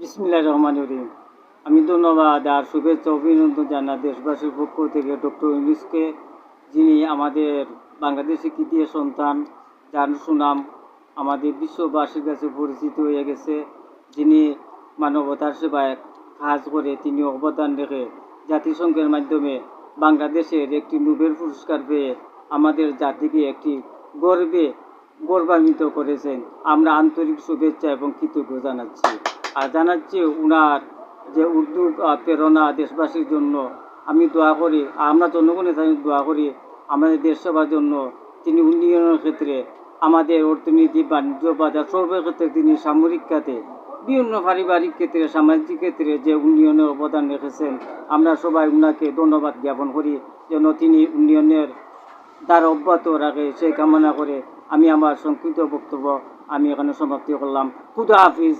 বিসমিল্লাহ রহমান রহিম। আমি ধন্যবাদ আর শুভেচ্ছা অভিনন্দন জানা দেশবাসীর পক্ষ থেকে ডক্টর ইউনুসকে, যিনি আমাদের বাংলাদেশের কৃতীয় সন্তান, যার সুনাম আমাদের বিশ্ববাসীর কাছে পরিচিত হয়ে গেছে, যিনি মানবতার সেবায় কাজ করে তিনি অবদান রেখে জাতিসংঘের মাধ্যমে বাংলাদেশের একটি নোবেল পুরস্কার পেয়ে আমাদের জাতিকে একটি গর্বে গৌরবান্বিত করেছেন। আমরা আন্তরিক শুভেচ্ছা এবং কৃতজ্ঞ জানাচ্ছি। আর জানাচ্ছি উনার যে উদ্যোগ প্রেরণা দেশবাসীর জন্য। আমি দোয়া করি আমরা জনগণের দোয়া করি, আমাদের দেশ জন্য তিনি উন্নয়নের ক্ষেত্রে, আমাদের অর্থনীতি, বাণিজ্য, বাজার সর্বক্ষেত্রে তিনি সামরিক খাতে, বিভিন্ন পারিবারিক ক্ষেত্রে, সামাজিক ক্ষেত্রে যে উন্নয়নের অবদান রেখেছেন, আমরা সবাই উনাকে ধন্যবাদ জ্ঞাপন করি যেন তিনি উন্নয়নের দ্বার অব্যাহত রাখে, সেই কামনা করে আমি আমার সংক্ষিপ্ত বক্তব্য আমি এখানে সমাপ্তি করলাম। খুদা হাফিজ।